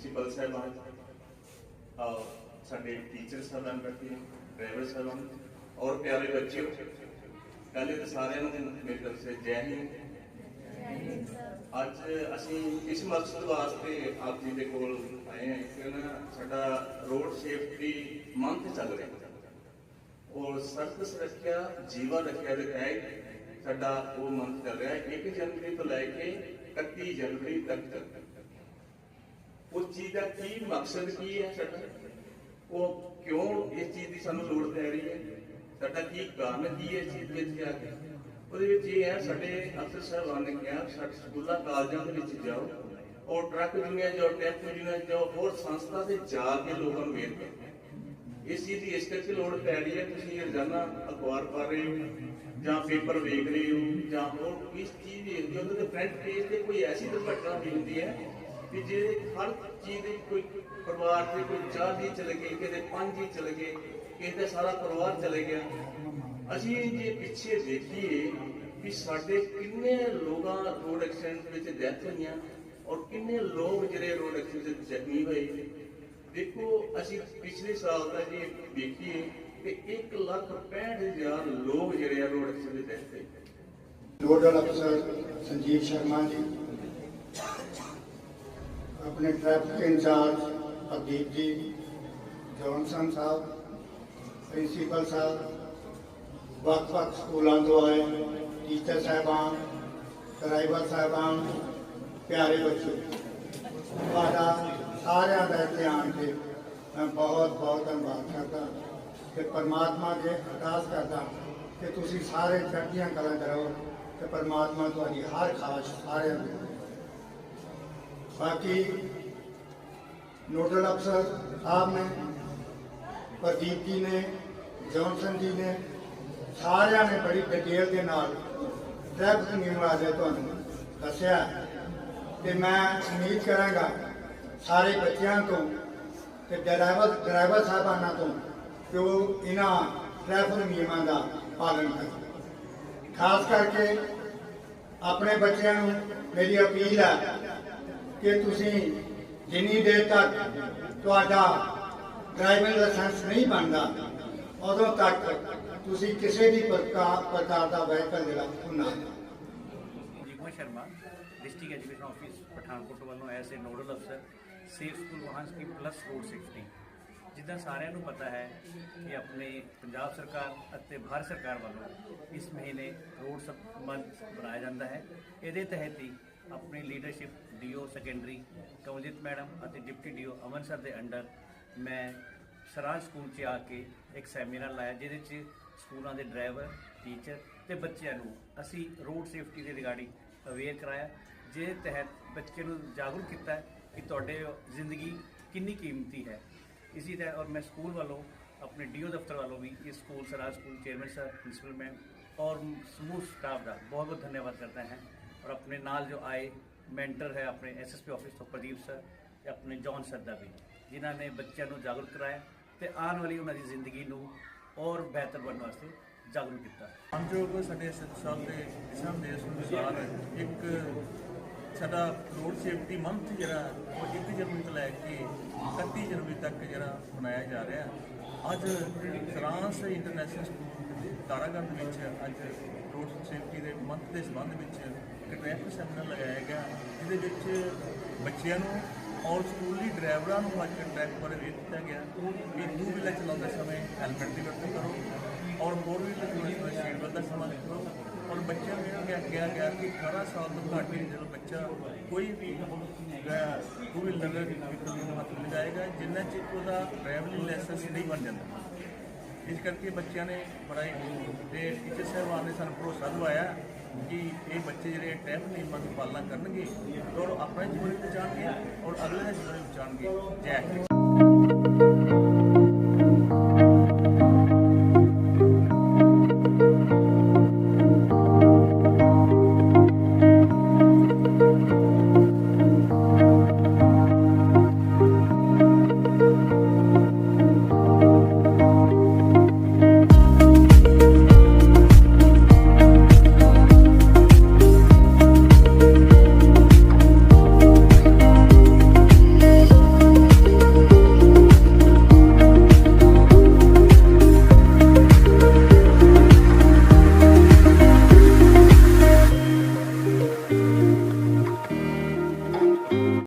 Principal ਸਾਹਿਬਾਨ और ਸਾਡੇ ਟੀਚਰ ਸਾਹਿਬਾਨ ਬੈਠੇ हैं, ਡਰਾਈਵਰ ਸਾਹਿਬਾਨ ਔਰ ਪਿਆਰੇ ਬੱਚਿਓ ਪਹਿਲੇ ਤਾਂ ਸਾਰਿਆਂ ਨੂੰ ਮੇਰੀ ਤਰਫ ਸੇ ਜੈ ਹਿੰਦ ਅੱਜ ਅਸੀਂ ਇਸ ਮਕਸਦ ਵਾਸਤੇ ਆਪ ਜੀ ਦੇ ਕੋਲ ਆਏ ਹਾਂ ਕਿ ਨਾ ਸਾਡਾ ਰੋਡ ਸੇਫਟੀ ਮੰਥ ਚੱਲ ਰਿਹਾ ਔਰ ਸੜਕ ਸੁਰੱਖਿਆ ਜੀਵਨ ਰੱਖਿਆ ਦੇ ਤਹਿਤ ਸਾਡਾ ਉਹ ਮੰਥ ਚੱਲ ਰਿਹਾ ਹੈ 1 ਜਨਵਰੀ ਤੋਂ ਲੈ ਕੇ 31 ਜਨਵਰੀ ਤੱਕ ਉਸ ਚੀਜ਼ ਦਾ ਕੀ ਮਕਸਦ ਕੀ ਹੈ ਸਾਡਾ? ਉਹ ਕਿਉਂ ਇਸ ਚੀਜ਼ ਦੀ ਸਾਨੂੰ ਲੋੜ ਪੈ ਰਹੀ ਹੈ? ਸਾਡਾ ਕੀ ਕਾਰਨ ਕੀ ਹੈ ਇਸ ਚੀਜ਼ ਵਿੱਚ ਜਾ ਕੇ? ਉਹਦੇ ਵਿੱਚ ਇਹ ਹੈ, ਸਾਡੇ ਅਫਸਰ ਸਾਹਿਬਾਨ ਨੇ ਕਿਹਾ, ਸਾਡੇ ਸਕੂਲਾਂ, ਕਾਲਜਾਂ ਦੇ ਵਿੱਚ ਜਾਓ ਔਰ ਟਰੱਕ ਯੂਨੀਅਨ ਜਾਓ ਟੈਂਪੂ ਯੂਨੀਅਨ ਜਾਓ, ਹੋਰ ਸੰਸਥਾ ਤੇ ਜਾ ਕੇ ਲੋਕਾਂ ਨੂੰ ਵੇਖ ਇਸ ਚੀਜ਼ ਦੀ ਇਸ ਕਰਕੇ ਲੋੜ ਪੈ ਰਹੀ ਹੈ, ਤੁਸੀਂ ਰੋਜ਼ਾਨਾ ਅਖਬਾਰ ਪੜ੍ਹ ਰਹੇ ਹੋ, ਜਾਂ ਪੇਪਰ ਵੇਖ ਰਹੇ ਹੋ, ਜਾਂ ਹੋਰ ਇਸ ਚੀਜ਼ ਦੇਖਦੇ ਹੋ ਤੇ ਫਰੰਟ ਪੇਜ ਤੇ ਕੋਈ ਐਸੀ ਦੁਰਘਟਨਾ ਵੀ ਹੁੰਦੀ ਹੈ ਕਿ ਜੇ ਹਰ ਚੀਜ਼ ਦੇ ਕੋਈ ਪਰਿਵਾਰ ਦੇ ਕੋਈ ਚਾਰ ਜੀ ਚਲੇ ਗਏ ਕਿਤੇ ਪੰਜ ਜੀ ਚਲੇ ਗਏ ਕਿਸੇ ਦਾ ਸਾਰਾ ਪਰਿਵਾਰ ਚਲੇ ਗਿਆ, ਅਸੀਂ ਜੇ ਪਿੱਛੇ ਦੇਖੀਏ ਕਿ ਸਾਡੇ ਕਿੰਨੇ ਲੋਕਾਂ ਰੋਡ ਐਕਸੀਡੈਂਟ ਵਿੱਚ ਡੈਥ ਹੋਈਆਂ ਔਰ ਕਿੰਨੇ ਲੋਕ ਜਿਹੜੇ ਰੋਡ ਐਕਸੀਡੈਂਟ ਜ਼ਖਮੀ ਹੋਏ। ਦੇਖੋ, ਅਸੀਂ ਪਿਛਲੇ ਸਾਲ ਦਾ ਜੇ ਦੇਖੀਏ ਕਿ 1 ਲੱਖ 65000 ਲੋਕ ਜਿਹੜੇ ਆ ਰੋਡ ਐਕਸੀਡੈਂਟ ਵਿੱਚ ਡੈਥ ਹੋਏ। ਨੋਡਲ ਅਫਸਰ ਸੰਜੀਵ ਸ਼ਰਮਾ ਜੀ ਆਪਣੇ traffic incharge Pradeep ji Johnson ਸਾਹਿਬ, ਪ੍ਰਿੰਸੀਪਲ ਸਾਹਿਬ, ਵੱਖ-ਵੱਖ ਸਕੂਲਾਂ ਤੋਂ ਆਏ, ਟੀਚਰ ਸਾਹਿਬਾਨ, ਡਰਾਈਵਰ ਸਾਹਿਬਾਨ, ਪਿਆਰੇ ਬੱਚੇ। ਤੁਹਾਡਾ ਸਾਰਿਆਂ ਦਾ ਧਿਆਨ ਤੇ ਮੈਂ ਬਹੁਤ ਬਹੁਤ ਧੰਨਵਾਦ ਕਰਦਾ ਕਿ ਪਰਮਾਤਮਾ ਅੱਗੇ ਅਰਦਾਸ ਕਰਦਾ ਕਿ ਤੁਸੀਂ ਸਾਰੇ ਚੜ੍ਹਦੀਆਂ ਕਲਾ ਕਰੋ ਰਹੋ ਤੇ ਪਰਮਾਤਮਾ ਤੁਹਾਡੀ ਹਰ ਖਾਸ਼ ਸਾਰਿਆਂ ਦੇ ਬਾਕੀ ਨੋਡਲ ਅਫਸਰ ਸਾਹਿਬ ਨੇ, ਪ੍ਰਦੀਪ ਜੀ ਨੇ, ਜੌਨਸਨ ਜੀ ਨੇ, ਸਾਰਿਆਂ ਨੇ ਬੜੀ ਡਿਟੇਲ ਦੇ ਨਾਲ ਟ੍ਰੈਫਿਕ ਨਿਯਮਾਂ ਬਾਰੇ ਤੁਹਾਨੂੰ ਦੱਸਿਆ। ਤੇ ਮੈਂ ਉਮੀਦ ਕਰਾਂਗਾ ਸਾਰੇ ਬੱਚਿਆਂ ਤੋਂ ਤੇ ਡਰਾਈਵਰ ਡਰਾਈਵਰ ਸਾਹਿਬਾਨਾਂ ਤੋਂ ਕਿ ਉਹ ਇਹਨਾਂ ਟ੍ਰੈਫਿਕ ਨਿਯਮਾਂ ਦਾ ਪਾਲਣ ਕਰਨ। ਖਾਸ ਕਰਕੇ ਆਪਣੇ ਬੱਚਿਆਂ ਨੂੰ ਮੇਰੀ ਅਪੀਲ ਹੈ ਕਿ ਤੁਸੀਂ ਜਿੰਨੀ ਦੇਰ ਤੱਕ ਤੁਹਾਡਾ ਡਰਾਈਵਿੰਗ ਲਾਇਸੈਂਸ ਨਹੀਂ ਬਣਦਾ, ਉਦੋਂ ਤੱਕ ਤੁਸੀਂ ਕਿਸੇ ਵੀ ਪ੍ਰਕਾਰ ਦਾ ਵਹੀਕਲ ਜਿਹੜਾ, ਉਹ Jeevan Sharma, district education office, Pathankot ਵੱਲੋਂ ਐਸ ਏ ਨੋਡਲ ਅਫਸਰ, ਸੇਫ ਸਕੂਲ ਵਾਹਨ ਸਕੀਮ ਪਲੱਸ ਰੋਡ ਸੇਫਟੀ। ਜਿੱਦਾਂ ਸਾਰਿਆਂ ਨੂੰ ਪਤਾ ਹੈ ਕਿ ਆਪਣੇ ਪੰਜਾਬ ਸਰਕਾਰ ਅਤੇ ਭਾਰਤ ਸਰਕਾਰ ਵੱਲੋਂ ਇਸ ਮਹੀਨੇ ਰੋਡ ਸੰਬੰਧ ਬਣਾਇਆ ਜਾਂਦਾ ਹੈ। ਇਹਦੇ ਤਹਿਤ ਹੀ ਆਪਣੀ leadership DO secondary Kamaljit madam ਅਤੇ ਡਿਪਟੀ ਡੀਓ ਅਮਨ ਸਰ ਦੇ ਅੰਡਰ ਮੈਂ ਸਰਾਜ ਸਕੂਲ 'ਚ ਆ ਕੇ ਇੱਕ ਸੈਮੀਨਾਰ ਲਾਇਆ, ਜਿਹਦੇ 'ਚ ਸਕੂਲਾਂ ਦੇ ਡਰਾਈਵਰ ਟੀਚਰ ਤੇ ਬੱਚਿਆਂ ਨੂੰ ਅਸੀਂ ਰੋਡ ਸੇਫਟੀ ਦੇ ਰਿਗਾਰਡਿੰਗ ਅਵੇਅਰ ਕਰਾਇਆ, ਜਿਹਦੇ ਤਹਿਤ ਬੱਚੇ ਨੂੰ ਜਾਗਰੂਕ ਕੀਤਾ ਕਿ ਤੁਹਾਡੇ ਜ਼ਿੰਦਗੀ ਕਿੰਨੀ ਕੀਮਤੀ ਹੈ। ਇਸੇ ਤਰ੍ਹਾਂ ਔਰ ਮੈਂ ਸਕੂਲ ਵੱਲੋਂ, ਆਪਣੇ ਡੀਓ ਦਫ਼ਤਰ ਵੱਲੋਂ ਵੀ ਇਸ school Saraj school chairman sir principal ma'am ਔਰ ਸਮੂਹ ਸਟਾਫ ਦਾ ਬਹੁਤ ਬਹੁਤ ਧੰਨਵਾਦ ਕਰਦਾ ਹਾਂ। ਔਰ ਆਪਣੇ ਨਾਲ ਜੋ ਆਏ ਮੈਂਟਰ ਹੈ ਆਪਣੇ ਐਸਐਸਪੀ ਆਫਿਸ ਤੋਂ ਪ੍ਰਦੀਪ ਸਰ ਤੇ ਆਪਣੇ ਜੌਨ ਸਰ ਦਾ ਵੀ, ਜਿਨ੍ਹਾਂ ਨੇ ਬੱਚਿਆਂ ਨੂੰ ਜਾਗਰੂਕ ਕਰਾਇਆ ਤੇ ਆਉਣ ਵਾਲੀ ਉਹਨਾਂ ਦੀ ਜ਼ਿੰਦਗੀ ਨੂੰ ਔਰ ਬਿਹਤਰ ਬਣਨ ਵਾਸਤੇ ਜਾਗਰੂਕ ਕੀਤਾ। ਮਾਨਯੋਗ ਸਾਡੇ ਐਸਐਚ ਸਾਹਿਬ ਦੇ ਦਿਸ਼ਾ ਨਿਰਦੇਸ਼ ਅਨੁਸਾਰ ਇੱਕ ਸਾਡਾ ਰੋਡ ਸੇਫਟੀ ਮੰਥ ਜਿਹੜਾ, ਉਹ 1 ਜਨਵਰੀ ਤੋਂ ਲੈ ਕੇ 31 ਜਨਵਰੀ ਤੱਕ ਜਿਹੜਾ ਮਨਾਇਆ ਜਾ ਰਿਹਾ। ਅੱਜ ਫਰਾਂਸ ਇੰਟਰਨੈਸ਼ਨਲ ਸਕੂਲ ਤਾਰਾਗੰਜ ਵਿੱਚ ਅੱਜ ਰੋਡ ਸੇਫਟੀ ਦੇ ਮੰਥ ਦੇ ਸੰਬੰਧ ਵਿੱਚ ਇੱਕ ਟ੍ਰੈਫਿਕ ਸੈਮੀਨਾਰ ਲਗਾਇਆ ਗਿਆ, ਜਿਹਦੇ ਵਿੱਚ ਬੱਚਿਆਂ ਨੂੰ ਔਰ ਸਕੂਲੀ ਡਰਾਈਵਰਾਂ ਨੂੰ ਅੱਜ ਟ੍ਰੈਫਿਕ ਬਾਰੇ ਵੀ ਦਿੱਤਾ ਗਿਆ। ਵੀ ਟੂ ਵੀਲਰ ਚਲਾਉਂਦੇ ਸਮੇਂ ਹੈਲਮਟ ਦੀ ਵਰਤੋਂ ਕਰੋ ਔਰ ਫੋਰ ਵੀਲਰ ਚਲਾਉਂਦੇ ਸਮੇਂ ਸੀਟ ਬੈਲਟ ਦਾ ਸਮਾਂ ਕਰੋ ਔਰ ਬੱਚਿਆਂ ਨੂੰ ਇਹ ਕਿਹਾ ਗਿਆ ਕਿ 18 ਸਾਲ ਤੋਂ ਘੱਟ ਜਦੋਂ ਬੱਚਾ ਕੋਈ ਵੀ ਟੂ ਵੀਲਰ ਦੇ ਵਹੀਕਲ ਨੂੰ ਹੱਥ ਜਿੰਨਾ ਚਿਰ ਉਹਦਾ ਡਰਾਈਵਿੰਗ ਲਾਇਸੈਂਸ ਨਹੀਂ ਬਣ ਜਾਂਦਾ। ਇਸ ਕਰਕੇ ਬੱਚਿਆਂ ਨੇ ਪੜ੍ਹਾਈ ਤੇ ਟੀਚਰ ਸਾਹਿਬਾਨ ਨੇ ਸਾਨੂੰ ਭਰੋਸਾ ਦਵਾਇਆ ਕਿ ਇਹ ਬੱਚੇ ਜਿਹੜੇ ਟੈਪ ਨਿਯਮਾਂ ਦੀ ਪਾਲਣਾ ਕਰਨਗੇ ਔਰ ਆਪਣੇ ਜੀਵਨ ਵਿੱਚ ਜਾਣਗੇ ਔਰ ਅਗਲੇ ਦੇ ਜੀਵਨ ਵਿੱਚ ਜਾਣਗੇ। ਜੈ ਹਿੰਦ।